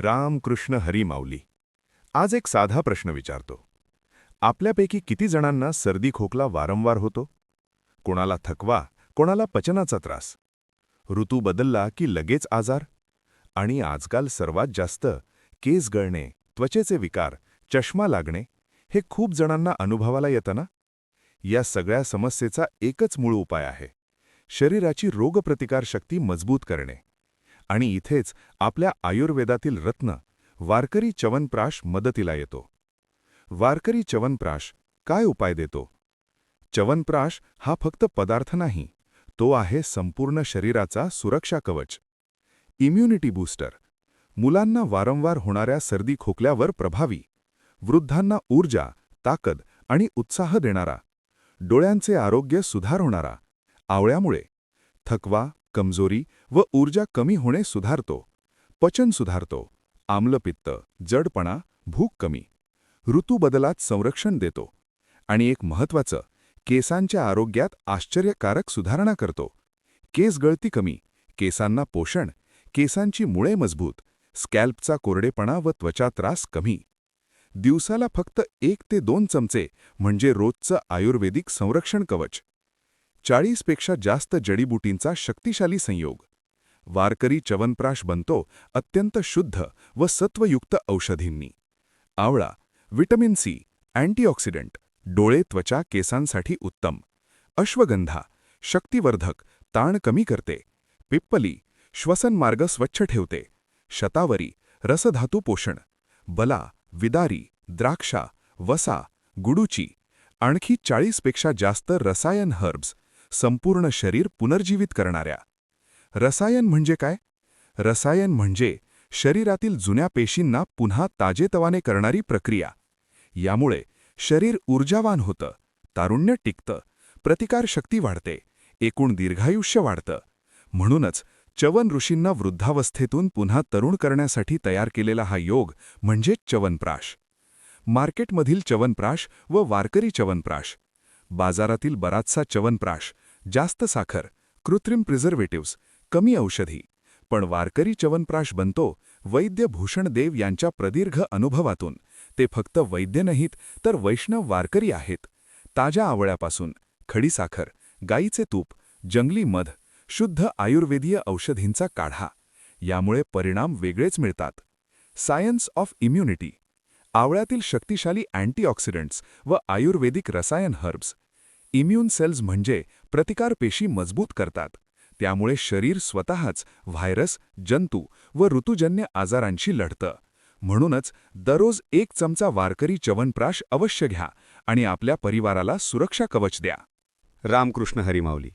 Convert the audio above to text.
राम कृष्ण हरी माऊली. आज एक साधा प्रश्न विचारतो. आपल्यापैकी किती जणांना सर्दी खोकला वारंवार होतो? कोणाला थकवा कोणाला पचनाचा त्रास? ऋतू बदलला की लगेच आजार? आणि आजकाल सर्वात जास्त केस गळणे त्वचेचे विकार चष्मा लागणे हे खूप जणांना अनुभवाला येतं ना? या सगळ्या समस्येचा एकच मूळ उपाय आहे. शरीराची रोगप्रतिकारशक्ती मजबूत करणे. आणि इथेच आपल्या आयुर्वेदातील रत्न वारकरी चवनप्राश मदतीला येतो. वारकरी चवनप्राश काय उपाय देतो? चवनप्राश हा फक्त पदार्थ नाही तो आहे संपूर्ण शरीराचा सुरक्षा कवच. इम्युनिटी बूस्टर मुलांना वारंवार होणाऱ्या सर्दी खोकल्यावर प्रभावी वृद्धांना ऊर्जा ताकद आणि उत्साह देणारा डोळ्यांचे आरोग्य सुधारवणारा आवळ्यामुळे थकवा कमजोरी व ऊर्जा कमी होणे सुधारतो. पचन सुधारतो. आम्लपित्त जडपणा भूक कमी. ऋतूबदलात संरक्षण देतो. आणि एक महत्त्वाचं केसांच्या आरोग्यात आश्चर्यकारक सुधारणा करतो. केस गळती कमी केसांना पोषण केसांची मुळे मजबूत स्कॅल्पचा कोरडेपणा व त्वचा त्रास कमी. दिवसाला फक्त एक ते दोन चमचे म्हणजे रोजचं आयुर्वेदिक संरक्षण कवच. चाळीसपेक्षा जास्त जडीबुटींचा शक्तिशाली संयोग. वारकरी चवनप्राश बनतो अत्यंत शुद्ध व सत्वयुक्त औषधींनी. आवळा व्हिटॅमिन सी अँटीऑक्सिडंट डोळे त्वचा केसांसाठी उत्तम. अश्वगंधा शक्तिवर्धक ताण कमी करते. पिप्पली श्वसनमार्ग स्वच्छ ठेवते. शतावरी रसधातू पोषण. बला विदारी द्राक्षा वसा गुडूची. आणखी चाळीसपेक्षा जास्त रसायन हर्ब्स संपूर्ण शरीर पुनर्जीवित करणाऱ्या. रसायन म्हणजे काय? रसायन म्हणजे शरीरातील जुन्या पेशींना पुन्हा ताजेतवाने करणारी प्रक्रिया. यामुळे शरीर ऊर्जावान होतं तारुण्य टिकतं प्रतिकारशक्ती वाढते एकूण दीर्घायुष्य वाढतं. म्हणूनच चवन ऋषींना वृद्धावस्थेतून पुन्हा तरुण करण्यासाठी तयार केलेला हा योग म्हणजे चवनप्राश. मार्केटमधील चवनप्राश व वारकरी चवनप्राश. बाजारातील बराचसा चवनप्राश जास्त साखर कृत्रिम प्रिझर्वेटिव्स कमी औषधी. पण वारकरी चवनप्राश बनतो वैद्य भूषणदेव यांच्या प्रदीर्घ अनुभवातून. ते फक्त वैद्य नाहीत तर वैष्णव वारकरी आहेत. ताज्या आवळ्यापासून खडीसाखर गाईचे तूप जंगली मध शुद्ध आयुर्वेदीय औषधींचा काढा. यामुळे परिणाम वेगळेच मिळतात. सायन्स ऑफ इम्युनिटी आवळ्यातील शक्तिशाली अँटीऑक्सिडंट्स व आयुर्वेदिक रसायन हर्ब्स. इम्युन सेल्स म्हणजे प्रतिकार पेशी मजबूत करतात. त्यामुळे शरीर स्वतःच व्हायरस जंतू व ऋतुजन्य आजारांशी लढतं. म्हणूनच दररोज एक चमचा वारकरी चवनप्राश अवश्य घ्या आणि आपल्या परिवाराला सुरक्षा कवच द्या. रामकृष्ण हरिमावली